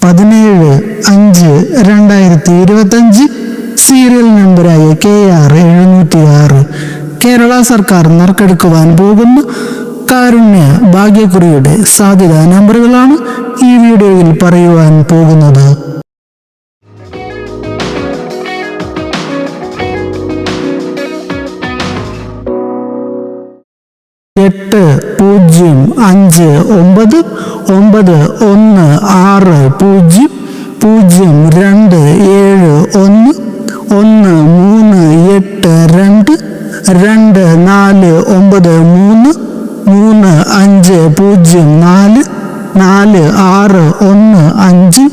പതിനേഴ് അഞ്ച് രണ്ടായിരത്തി ഇരുപത്തഞ്ച് സീരിയൽ നമ്പറായ കെ ആർ എഴുന്നൂറ്റി ആറ് കേരള സർക്കാർ നറുക്കെടുക്കുവാൻ പോകുന്ന കാരുണ്യ ഭാഗ്യക്കുറിയുടെ സാധ്യതാ നമ്പറുകളാണ് ഈ വീഡിയോയിൽ പറയുവാൻ പോകുന്നത്. എട്ട് പൂജ്യം അഞ്ച് ഒമ്പത് ഒമ്പത് ഒന്ന് ആറ് പൂജ്യം പൂജ്യം രണ്ട് ഏഴ് ഒന്ന് ഒന്ന് മൂന്ന് എട്ട് രണ്ട് രണ്ട് നാല് ഒമ്പത് മൂന്ന് മൂന്ന് അഞ്ച് പൂജ്യം നാല് നാല് ആറ് ഒന്ന് അഞ്ച്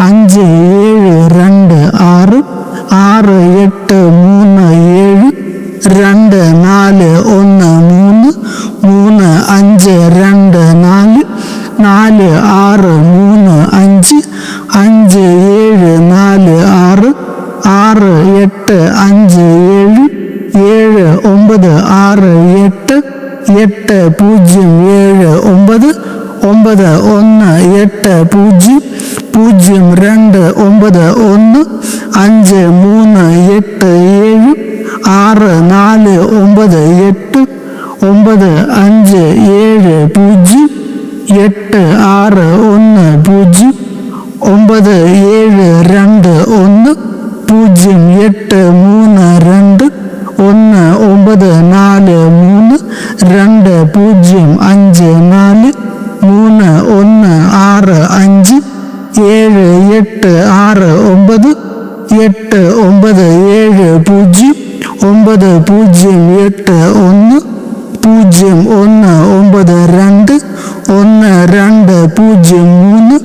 അഞ്ച് ഏഴ് രണ്ട് ആറ് ആറ് എട്ട് മൂന്ന് ഏഴ് രണ്ട് നാല് ഒന്ന് ഒമ്പത് ആറ് എട്ട് എട്ട് പൂജ്യം ഏഴ് ഒമ്പത് ഒമ്പത് ഒന്ന് എട്ട് പൂജ്യം പൂജ്യം രണ്ട് ഒമ്പത് ഒന്ന് അഞ്ച് മൂന്ന് എട്ട് ഏഴ് ആറ് നാല് ഒമ്പത് എട്ട് ഒമ്പത് അഞ്ച് ഏഴ് പൂജ്യം എട്ട് ആറ് ഒന്ന് പൂജ്യം ഒമ്പത് ഏഴ് രണ്ട് ഒന്ന് പൂജ്യം എട്ട് മൂന്ന് രണ്ട് ഒന്ന് ഒമ്പത് നാല് മൂന്ന് രണ്ട് പൂജ്യം അഞ്ച് നാല് മൂന്ന് ഒന്ന് ആറ് അഞ്ച് ഏഴ് എട്ട് ആറ് ഒമ്പത് എട്ട് ഒമ്പത് ഏഴ് പൂജ്യം ഒമ്പത് പൂജ്യം എട്ട് ഒന്ന് പൂജ്യം ഒന്ന് ഒമ്പത് രണ്ട് ഒന്ന് രണ്ട് പൂജ്യം മൂന്ന്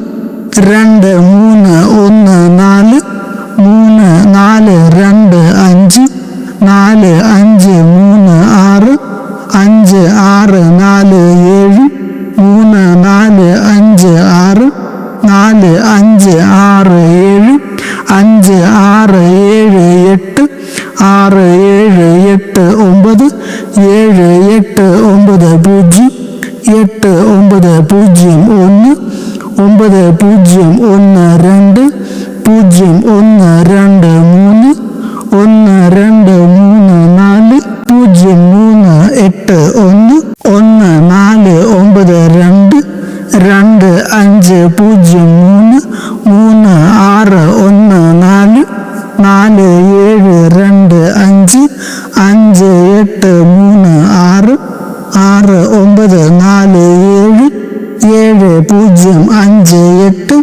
അഞ്ച് ആറ് നാല് ഏഴ് മൂന്ന് നാല് അഞ്ച് ആറ് നാല് അഞ്ച് ആറ് ഏഴ് അഞ്ച് ആറ് ഏഴ് എട്ട് ആറ് ഏഴ് എട്ട് ഒമ്പത് ഏഴ് എട്ട് ഒമ്പത് പൂജ്യം എട്ട് ഒമ്പത് പൂജ്യം ഒന്ന് ഒമ്പത് പൂജ്യം ഒന്ന് രണ്ട് പൂജ്യം ഒന്ന് രണ്ട് രണ്ട് അഞ്ച് പൂജ്യം മൂന്ന് മൂന്ന് ആറ് ഒന്ന് നാല് നാല് ഏഴ് രണ്ട് അഞ്ച് അഞ്ച് എട്ട് മൂന്ന് ആറ് ആറ് ഒമ്പത് നാല് ഏഴ് ഏഴ് പൂജ്യം അഞ്ച് എട്ട്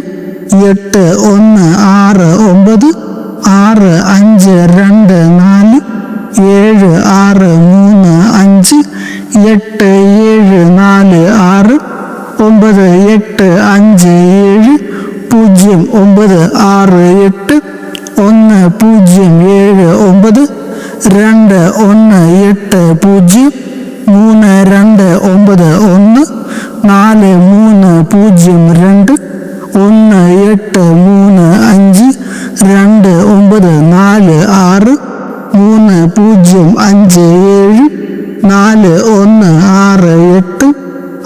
എട്ട് ഒന്ന് ആറ് ഒമ്പത് ആറ് അഞ്ച് രണ്ട് നാല് ഏഴ് ആറ് മൂന്ന് അഞ്ച് എട്ട് ഒമ്പത് എട്ട് അഞ്ച് ഏഴ് പൂജ്യം ഒമ്പത് ആറ് എട്ട് ഒന്ന് പൂജ്യം ഏഴ് ഒമ്പത് രണ്ട് ഒന്ന് എട്ട് പൂജ്യം മൂന്ന് രണ്ട് ഒമ്പത് ഒന്ന് നാല് മൂന്ന് പൂജ്യം രണ്ട് ഒന്ന് എട്ട് മൂന്ന് അഞ്ച് രണ്ട് ഒമ്പത് നാല് ആറ് മൂന്ന് പൂജ്യം അഞ്ച് ഏഴ് നാല് ഒന്ന് ആറ് എട്ട്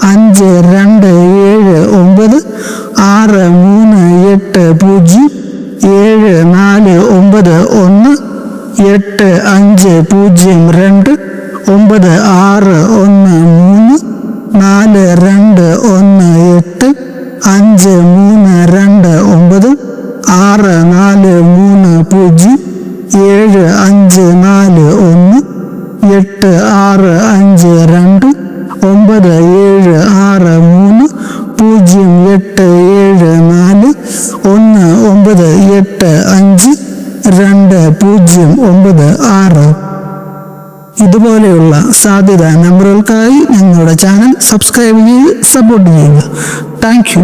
അഞ്ച് രണ്ട് ഏഴ് ഒമ്പത് ആറ് മൂന്ന് എട്ട് പൂജ്യം ഏഴ് നാല് ഒമ്പത് ഒന്ന് എട്ട് അഞ്ച് പൂജ്യം രണ്ട് ഒമ്പത് ആറ് ഒന്ന് മൂന്ന് നാല് രണ്ട് ഒന്ന് എട്ട് അഞ്ച് മൂന്ന് രണ്ട് ഒമ്പത് ആറ് നാല് മൂന്ന് പൂജ്യം ഏഴ് അഞ്ച് നാല് ഒന്ന് എട്ട് ആറ് അഞ്ച് രണ്ട് ഒമ്പത് ഏഴ് ആറ് മൂന്ന് പൂജ്യം എട്ട് ഏഴ് നാല് ഒന്ന് ഒമ്പത് എട്ട് അഞ്ച് രണ്ട് പൂജ്യം ഒമ്പത് ആറ്. ഇതുപോലെയുള്ള സാധ്യത നമ്പറുകൾക്കായി ഞങ്ങളുടെ ചാനൽ സബ്സ്ക്രൈബ് ചെയ്ത് സപ്പോർട്ട് ചെയ്യുക. താങ്ക്